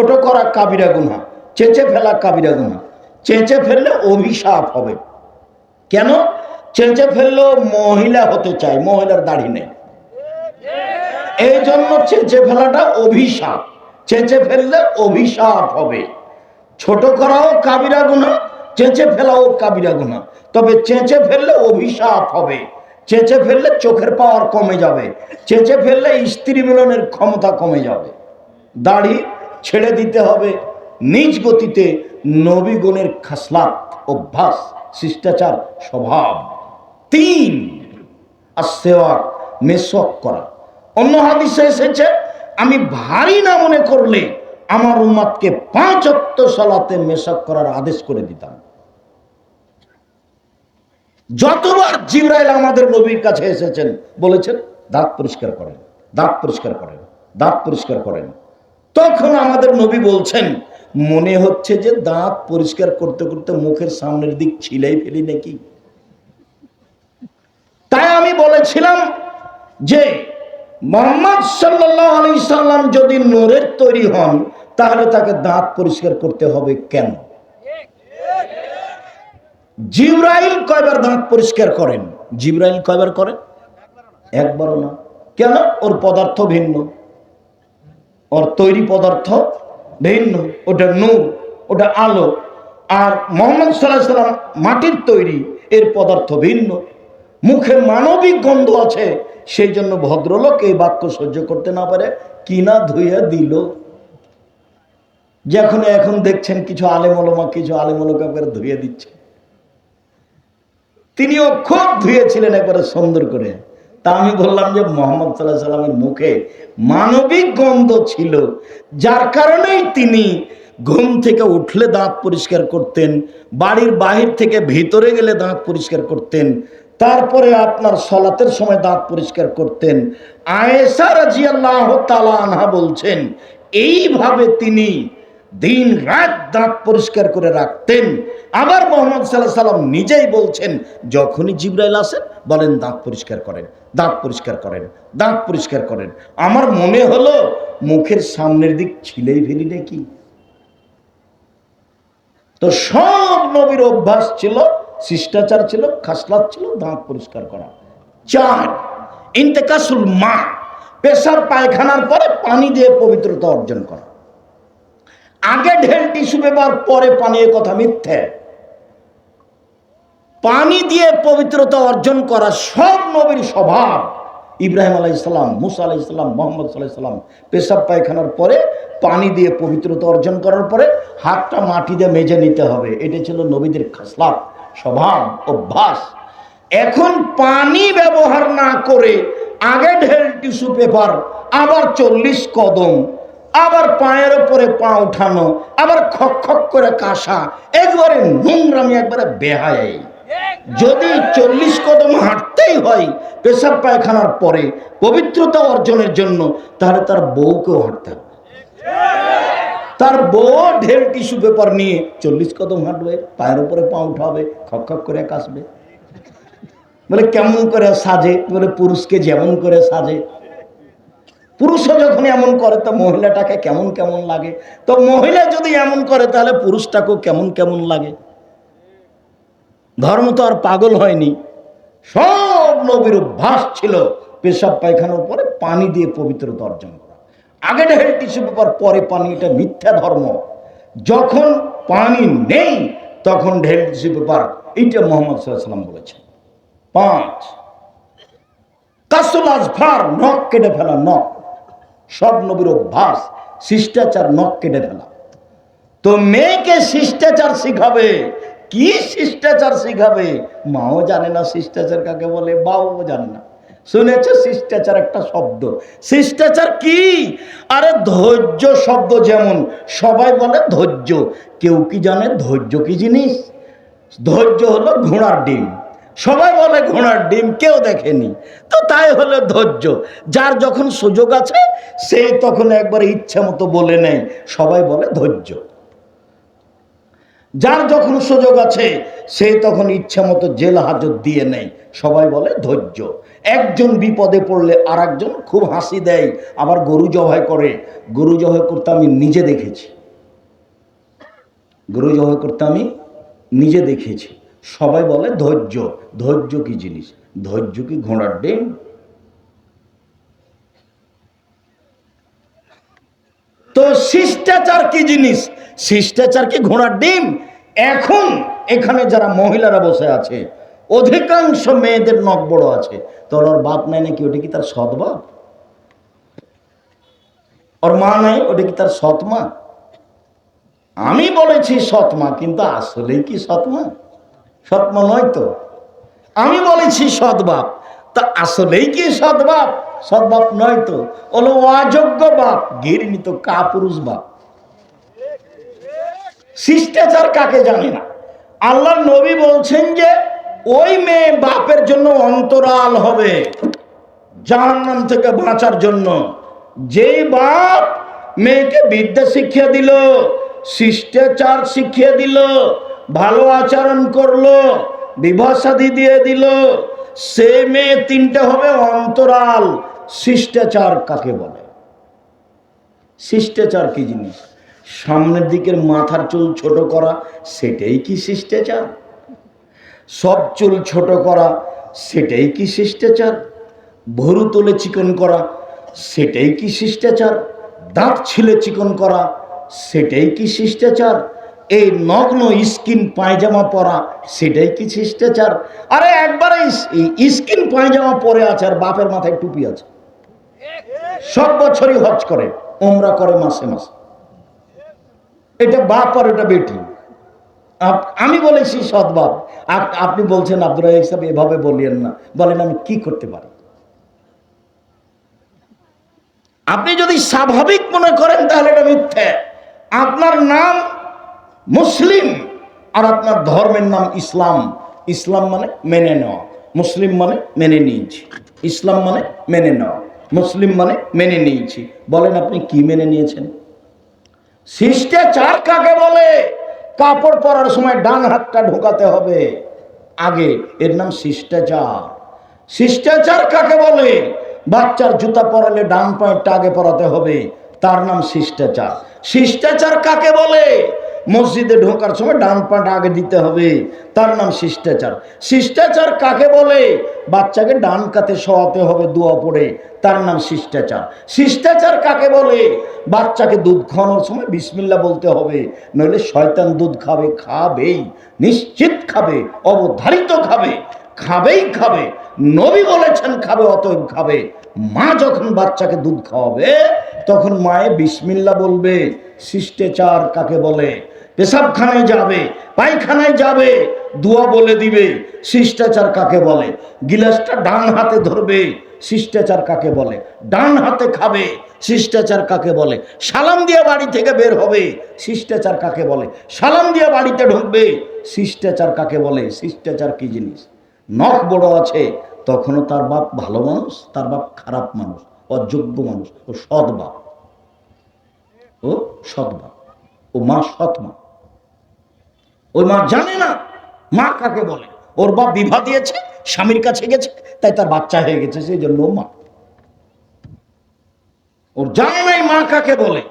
ছোট করা কাবিরা গুনা চেঁচে ফেলা কাবিরা গুনা চেঁচে ফেললে অভিশাপ হবে। কেন? চেঁচে ফেললেও মহিলা হতে চায়, মহিলার দাড়ি নেই। এই জন্য চেঁচে ফেলাটা অভিশাপ। চেঁচে ফেললে অভিশাপ হবে। ছোট করাও কাবিরা গুণা চেঁচে ফেলাও কাবিরা গুণা তবে চেঁচে ফেললে অভিশাপ হবে। চেঁচে ফেললে চোখের পাওয়ার কমে যাবে। চেঁচে ফেললে স্ত্রী মিলনের ক্ষমতা কমে যাবে। দাড়ি ছেড়ে দিতে হবে। নিজ গতিতে নবীগণের খাসলাত, অভ্যাস, শিষ্টাচার, স্বভাব। তিন আর সেওয়া মেসক করা। অন্য হাদিসে এসেছে, আমি ভারী না মনে করলে আমার উম্মাদকে পাঁচ অক্ত সলাতে মেসক করার আদেশ করে দিতাম। যতবার জিব্রাইল আমাদের নবীর কাছে এসেছেন, বলেছেন, দাঁত পরিষ্কার করেন, দাঁত পরিষ্কার করেন, দাঁত পরিষ্কার করেন। তখন আমাদের নবী বলছেন, মনে হচ্ছে যে দাঁত পরিষ্কার করতে করতে মুখের সামনের দিক ছিলাই ফেলি নাকি? তাই আমি বলেছিলাম যে, মোহাম্মদ সাল্লাহ সাল্লাম যদি নূরের তৈরি হন, তাহলে তাকে দাঁত পরিষ্কার করতে হবে কেন? জিব্রাইল কয়বার দাঁত পরিষ্কার করেন? জিব্রাইল কয়বার করেন? একবারও না। কেন? ওর পদার্থ ভিন্ন। ওর তৈরি পদার্থ ভিন্ন, ওটা নূর, ওটা আলো। আর মোহাম্মদ সাল্লাহ সাল্লাম মাটির তৈরি, এর পদার্থ ভিন্ন। মুখে মানবিক গন্ধ আছে, সেই জন্য ভদ্রলোক এই বাক্য সহ্য করতে না পারে, কিনা ধুয়ে দিল। যখন এখন দেখছেন কিছু আলেমলমা কিছু আলেমলকা করে ধুয়ে দিচ্ছে। তিনিও খুব ধুয়েছিলেন একবারে সুন্দর করে। তা আমি বললাম যে মোহাম্মদ সাল্লাহ সাল্লামের মুখে মানবিক গন্ধ ছিল, যার কারণেই তিনি ঘুম থেকে উঠলে দাঁত পরিষ্কার করতেন, বাড়ির বাহির থেকে ভিতরে গেলে দাঁত পরিষ্কার করতেন, তারপরে আপনার সলাতের সময় দাঁত পরিষ্কার করতেন। আয়েসা রাজিয়াল্লাহ তালা আনহা বলছেন, এইভাবে তিনি দিন রাত দাঁত পরিষ্কার করে রাখতেন। আবার মোহাম্মদ সাল্লাহ সাল্লাম নিজেই বলছেন, যখনই জিব্রাইল আসেন বলেন, দাঁত পরিষ্কার করেন, দাঁত পরিষ্কার করেন, দাঁত পরিষ্কার করেন। আমার মনে হলো মুখের সামনের দিক ছিলেই ফেলি নাকি? তো সব নবীর অভ্যাস ছিল, শিষ্টাচার ছিল, খাসলাত ছিল, দাঁত পরিষ্কার করা। চার, ইন্তেকাসুল মা পেশার পায়খানার পরে পানি দিয়ে পবিত্রতা অর্জন করা। আগে ঢেল টিস্যু ব্যবহার, পরে পানি কথা মিথ্যে। পানি দিয়ে পবিত্রতা অর্জন করা সব নবীর স্বভাব। ইব্রাহিম আলাই ইসলাম মুসা আলাই ইসলাম মোহাম্মদ সাল্লাহ ইসলাম পেশাব পায়খানার পরে পানি দিয়ে পবিত্রতা অর্জন করার পরে হাতটা মাটি দিয়ে মেজে নিতে হবে। এটা ছিল নবীদের খাসলাপ স্বভাব, অভ্যাস। এখন পানি ব্যবহার না করে আগে ঢেল টিস্যু পেপার, আবার চল্লিশ কদম, আবার পায়ের ওপরে পা উঠানো, আবার খক খক করে কাশা, একবারে নোংরামি, একবারে বেহায় যদি চল্লিশ কদম হাঁটতেই হয়, পেশাব পায়খানার পরে পবিত্রতা অর্জনের জন্য, তাহলে তার বউকেও হাঁটতে হবে। তার বউ ঢের টিস্যু পেপার নিয়ে চল্লিশ কদম হাঁটবে, পায়ের উপরে পা উঠাবে, খক খক করে কাশবে বলে, কেমন করে সাজে? বলে, পুরুষকে যেমন করে সাজে। পুরুষও যখন এমন করে, তো মহিলাটাকে কেমন কেমন লাগে? তো মহিলা যদি এমন করে, তাহলে পুরুষটাকেও কেমন কেমন লাগে? ধর্ম তো আর পাগল হয়নি। সব নবীর অভ্যাস ছিল পেশাব পায়খানার পরে পানি দিয়ে পবিত্রতা অর্জন করা। আগে ঢেল টিস্যু পেপার, পরে পানি, এটা মিথ্যা ধর্ম। যখন পানি নেই, তখন ঢেল টিস্যু পেপার, এইটা মোহাম্মদ সাল্লাম বলেছেন। পাঁচ কাসুল আজফার নখ কেটে ফেলা, নখ। সব নবীর অভ্যাস, শিষ্টাচার, নখ কেটে ফেলা। তো মেয়েকে শিষ্টাচার শিখাবে কি শিষ্টাচার শিখাবে? মাও জানে না শিষ্টাচার কাকে বলে বাও জানে না। শুনেছে শিষ্টাচার একটা শব্দ? শিষ্টাচার কি? আরে ধৈর্য শব্দ যেমন, সবাই বলে ধৈর্য। কেউ কি জানে ধৈর্য কি জিনিস? ধৈর্য হলো ঘোড়ার ডিম। সবাই বলে ঘোড়ার ডিম, কেউ দেখেনি। তো তাই হলো ধৈর্য। যার যখন সুযোগ আছে সে তখন একবার ইচ্ছা মতো বলে নেয়। সবাই বলে ধৈর্য। যার যখন সুযোগ আছে, সে তখন ইচ্ছা মতো জেল হাজত দিয়ে নেয়। সবাই বলে ধৈর্য। একজন বিপদে পড়লে আর একজন খুব হাসি দেয়, আবার গরু জবাই করে। গরু জবাই করতে আমি নিজে দেখেছি। গরু জবাই করতে আমি নিজে দেখেছি। সবাই বলে ধৈর্য। ধৈর্য কি জিনিস? ধৈর্য কি ঘোড়ার ডিম? তো শিষ্টাচার কি জিনিস? শিষ্টাচার কি ঘোড়ার ডিম? এখন এখানে যারা মহিলারা বসে আছে, অধিকাংশ মেয়েদের নখ বড় আছে। তোর ওর বাপ নাই নাকি? ওটা কি তার সৎ বাপ? ওর মা নাই? ওটা কি তার সৎ মা? আমি বলেছি সৎ মা, কিন্তু আসলেই কি সৎ মা? সৎ মা নয় তো। আমি বলেছি সৎ বাপ। তা আসলেই কি বাপ? সৎ নয় তো। হলো অযোগ্য বাপ গিরিনি তো কাপুরুষ বাপ। শিষ্টাচার কাকে জানে না? আল্লাহ নবী বলছেন যে, ওই মেয়ে বাপের জন্য অন্তরাল হবে জাহান্নাম থেকে বাঁচার জন্য। যেই বাপ মেয়েকে বিদ্যা শিখিয়ে দিল, শিষ্টাচার শিখিয়ে দিল, ভালো আচরণ করল, বিবাহ দিয়ে দিল সে মেয়ে তিনটে হবে অন্তরাল। শিষ্টাচার কাকে বলে? শিষ্টাচার কি জিনিস? সামনের দিকের মাথার চুল ছোট করা, সেটাই কি শিষ্টাচার? সব চুল ছোট করা, সেটাই কি শিষ্টাচার? ভরু তোলে চিকন করা, সেটাই কি শিষ্টাচার? দাঁত ছিলে চিকন করা, সেটাই কি শিষ্টাচার? এই নগ্ন স্কিন পায়জামা পরা, সেটাই কি শিষ্টাচার? আরে একবারে স্কিন পায়জামা পরে আছে আর বাপের মাথায় টুপি আছে। সব বছরই হজ করে ওমরা করে মাসে মাসে। এটা বাপ আর এটা বেটি। আমি বলেছি সৎবাপ আপ- আপনি বলছেন আব্দুল রাজাক সাহেব, এভাবে বলিয়েন না। বলেন, আমি কি করতে পারি? আপনি যদি স্বাভাবিক মনে করেন, তাহলে এটা মিথ্যে। আপনার নাম মুসলিম। আর আপনার ধর্মের নাম ইসলাম। ইসলাম মানে মেনে নেওয়া। মুসলিম মানে মেনে নিয়েছি। ইসলাম মানে মেনে নেওয়া। মুসলিম মানে মেনে নিয়েছি। বলেন আপনি কি মেনে নিয়েছেন? শিষ্টাচার কাকে বলে? কাপড় পরার সময় ডান হাতটা ঢোকাতে হবে। আগে, এর নাম শিষ্টাচার। শিষ্টাচার কাকে বলে? বাচ্চার জুতা পরালে ডান পায়েরটা আগে পরাতে হবে। তার নাম শিষ্টাচার। শিষ্টাচার কাকে বলে? মসজিদে ঢোকার সময় ডান পাটা আগে দিতে হবে। তার নাম শিষ্টাচার। শিষ্টাচার কাকে বলে? বাচ্চাকে ডান কাতে শোয়াতে হবে দোয়া পড়ে। তার নাম শিষ্টাচার। শিষ্টাচার কাকে বলে? বাচ্চাকে দুধ খাওয়ানোর সময় বিসমিল্লা বলতে হবে। নইলে শয়তান দুধ খাবে, খাবেই, নিশ্চিত খাবে, অবধারিত খাবে, খাবেই খাবে। নবী বলেছেন খাবে, অতএব খাবে। মা যখন বাচ্চাকে দুধ খাওয়াবে, তখন মায়ে বিসমিল্লা বলবে। শিষ্টাচার কাকে বলে? পেশাবখানায় যাবে, পায়খানায় যাবে, দোয়া বলে দিবে, শিষ্টাচার কাকে বলে? গিলাসটা ডান হাতে ধরবে, শিষ্টাচার কাকে বলে? ডান হাতে খাবে, শিষ্টাচার কাকে বলে? সালাম দিয়ে বাড়ি থেকে বের হবে, শিষ্টাচার কাকে বলে? সালাম দিয়ে বাড়িতে ঢুকবে, শিষ্টাচার কাকে বলে? শিষ্টাচার কি জিনিস? নখ বড় আছে, তখনও তার বাপ ভালো মানুষ, তার বাপ খারাপ মানুষ, অযোগ্য মানুষ, ও সৎ বাপ। ও সৎ বাপ, ও মা সৎ মা। ওই মা জানে না। মা কাকে বলে? ওর বাপ বিবাহ দিয়েছে, স্বামীর কাছে গেছে, তাই তার বাচ্চা হয়ে গেছে সেই জন্য মা। ওর জানে নাই মা কাকে বলে।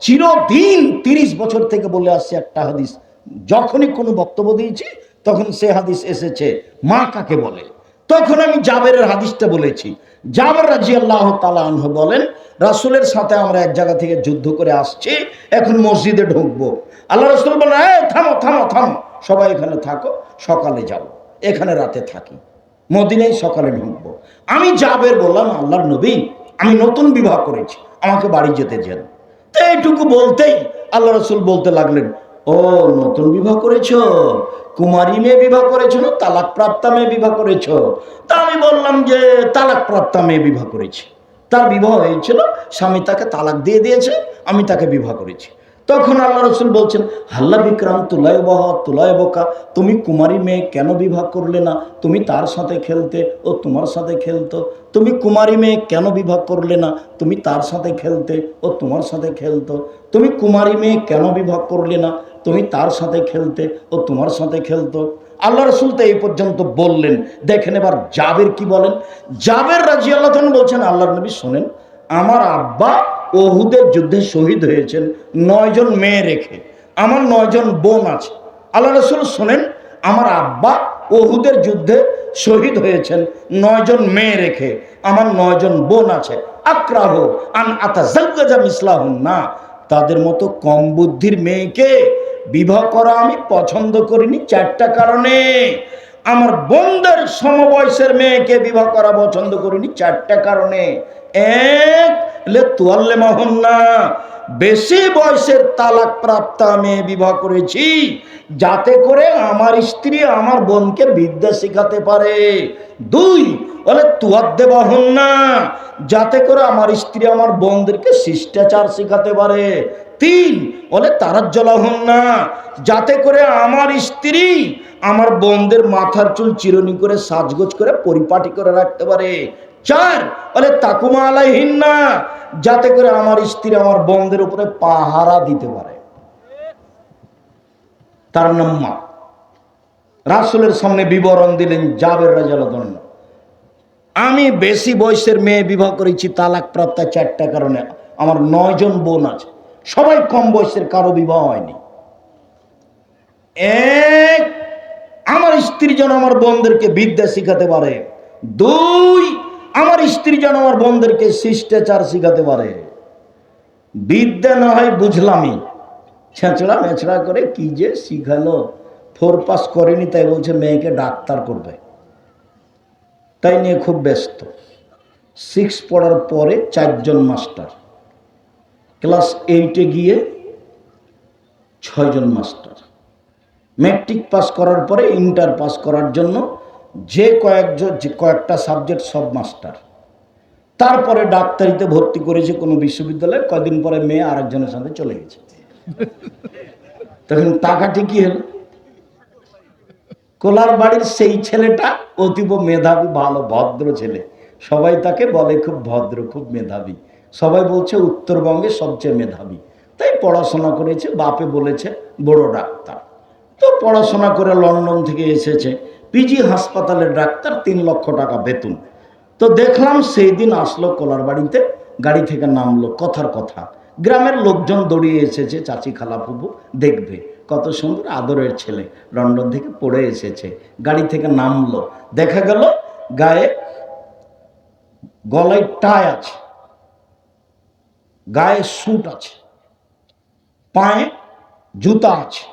চিরদিন তিরিশ বছর থেকে বলে আসছে একটা হাদিস। যখনই কোনো বক্তব্য দিয়েছি, তখন সে হাদিস এসেছে, মা কাকে বলে? তখন আমি জাবেরের হাদিসটা বলেছি। জাবের রাজি আল্লাহ তালাহ বলেন রাসুলের সাথে আমরা এক জায়গা থেকে যুদ্ধ করে আসছি এখন মসজিদে ঢুকবো। আল্লাহ রসুল বলেন "এই, থামো থামো থামো। সবাই এখানে থাকো সকালে যাব এখানে রাতে থাকি। মদিনায় সকালে ঢুকবো। আমি জাবের বললাম আল্লাহর নবী আমি নতুন বিবাহ করেছি আমাকে বাড়ি যেতে যেন। তো এইটুকু বলতেই আল্লাহ রসুল বলতে লাগলেন ও নতুন বিবাহ করেছ? কুমারী মেয়ে বিবাহ করেছ না তালাক প্রাপ্তা মেয়ে বিবাহ করেছ। তা আমি বললাম যে তালাক প্রাপ্তা মেয়ে বিবাহ করেছি। তার বিবাহ হয়েছিল, স্বামী তাকে তালাক দিয়ে দিয়েছে, আমি তাকে বিবাহ করেছি। তখন আল্লাহ রসুল বলছেন, হাল্লা বিক্রাম তুলায় বহ, তুলায় বোকা, তুমি কুমারী মেয়ে কেন বিবাহ করলে না? তুমি তার সাথে খেলতে ও তোমার সাথে খেলতো। তুমি কুমারী মেয়ে কেন বিবাহ করলে না? তুমি তার সাথে খেলতে ও তোমার সাথে খেলতো। তুমি কুমারী মেয়ে কেন বিবাহ করলে না? তুমি তার সাথে খেলতে ও তোমার সাথে খেলতো। আল্লাহ রসুল তো এই পর্যন্ত বললেন। দেখেন এবার জাবের কি বলেন? জাবের রাজি আল্লাহ বলছেন আল্লাহ নবী শোনেন, আমার আব্বা ওহুদের যুদ্ধে শহীদ হয়েছেন নয়জন মেয়ে রেখে। আমার নয়জন বোন আছে। আল্লাহ রসুল শোনেন, আমার আব্বা ওহুদের যুদ্ধে শহীদ হয়েছেন, নয়জন মেয়ে রেখে, আমার নয়জন বোন আছে, আক্রাহ, আন আতা মিসলাহুন না। তাদের মতো কম বুদ্ধির মেয়েকে বিবাহ করা আমি পছন্দ করিনি চারটা কারণে। আমার বোনদের সমবয়সের মেয়েকে বিবাহ করা পছন্দ করিনি চারটা কারণে। এক, লে তোয়াল্লে মোহন না বেশি বয়সের তালাক প্রাপ্ত মেয়ে বিবাহ করেছি, যাতে করে আমার স্ত্রী আমার বোনকে বিদ্যা শেখাতে পারে। দুই, বলে তুয়াদ্দে বাহন না যাতে করে আমার স্ত্রী আমার বোনদেরকে শিষ্টাচার শেখাতে পারে। তিন, বলে তারার জলাহন না যাতে করে আমার স্ত্রী আমার বোনদের মাথার চুল চিরনি করে সাজগোজ করে পরিপাটি করে রাখতে পারে। চার। বলে, তাকুমা আলাইহিন না যাতে করে আমার স্ত্রী আমার বোনদের উপরে পাহারা দিতে পারে। তার নাম মা। রাসুলের সামনে বিবরণ দিলেন জাবের রাজালদন্য আমি বেশি বয়সের মেয়ে বিবাহ করেছি, তালাক প্রাপ্তা চারটা কারণে। আমার নয়জন বোন আছে। সবাই কম বয়সের, কারও বিবাহ হয়নি। এক, আমার স্ত্রী যেন আমার বোনদেরকে বিদ্যা শিখাতে পারে। দুই আমার স্ত্রী যেন আমার বোনদেরকে শিষ্টাচার শিখাতে পারে। বিদ্যা না হয় বুঝলামই। ছেঁচড়া মেছড়া করে কি যে শিখালো। ফোর পাস করেনি, তাই বলছে মেয়েকে ডাক্তার করবে। তাই নিয়ে খুব ব্যস্ত। সিক্স পড়ার পরে চারজন মাস্টার। ক্লাস এইটে গিয়ে ছয়জন মাস্টার। ম্যাট্রিক পাস করার পরে ইন্টার পাস করার জন্য যে কয়েকজন যে কয়েকটা সাবজেক্ট সব মাস্টার তারপরে ডাক্তারিতে ভর্তি করেছে কোনো বিশ্ববিদ্যালয়ে কয়দিন পরে মেয়ে আরেকজনের সাথে চলে গেছে। তখন টাকাটি কি হলো কোলার বাড়ির সেই ছেলেটা অতীব মেধাবী, ভালো, ভদ্র ছেলে। সবাই তাকে বলে খুব ভদ্র, খুব মেধাবী। সবাই বলছে, উত্তরবঙ্গে সবচেয়ে মেধাবী। তাই পড়াশোনা করেছে, বাপে বলেছে, বড় ডাক্তার। তো পড়াশোনা করে লন্ডন থেকে এসেছে। পিজি হাসপাতালের ডাক্তার তিন লক্ষ টাকা বেতন। তো দেখলাম সেই দিন আসলো কোলার বাড়িতে, গাড়ি থেকে নামলো, কথার কথা। গ্রামের লোকজন দৌড়িয়ে এসেছে, চাচি খালা দেখবে, কত সুন্দর আদরের ছেলে লন্ডন থেকে পড়ে এসেছে। গাড়ি থেকে নামলো, দেখা গেল গায়ে গলায় টাই আছে, গায়ে স্যুট আছে, পায়ে জুতা আছে,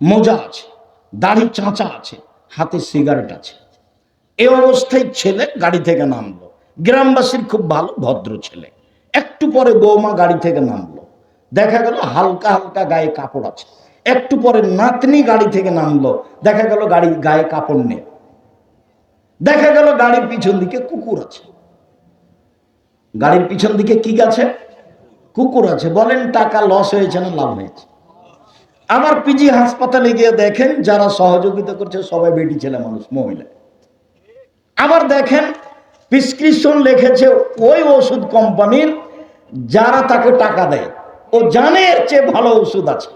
মোজা আছে, দাড়ি চাঁচা আছে। হাতে সিগারেট আছে। এ অবস্থায় ছেলে গাড়ি থেকে নামলো। গ্রামবাসীর খুব ভালো, ভদ্র ছেলে। একটু পরে বৌমা গাড়ি থেকে নামলো। দেখা গেল হালকা হালকা গায়ে কাপড় আছে। একটু পরে নাতনি গাড়ি থেকে নামলো। দেখা গেল গাড়ি, গায়ে কাপড় নেই। দেখা গেল গাড়ির পিছন দিকে কুকুর আছে। গাড়ির পিছন দিকে কি আছে কুকুর আছে। বলেন টাকা লস হয়েছে না লাভ হয়েছে? আমার পিজি হাসপাতালে গিয়ে দেখেন, যারা সহযোগিতা করছে, সবাই বেটি ছেলে মানুষ, মহিলা। আবার দেখেন প্রিসক্রিপশন লিখেছে ওই ওষুধ কোম্পানির যারা তাকে টাকা দেয়। ও জানে এর চেয়ে ভালো ওষুধ আছে।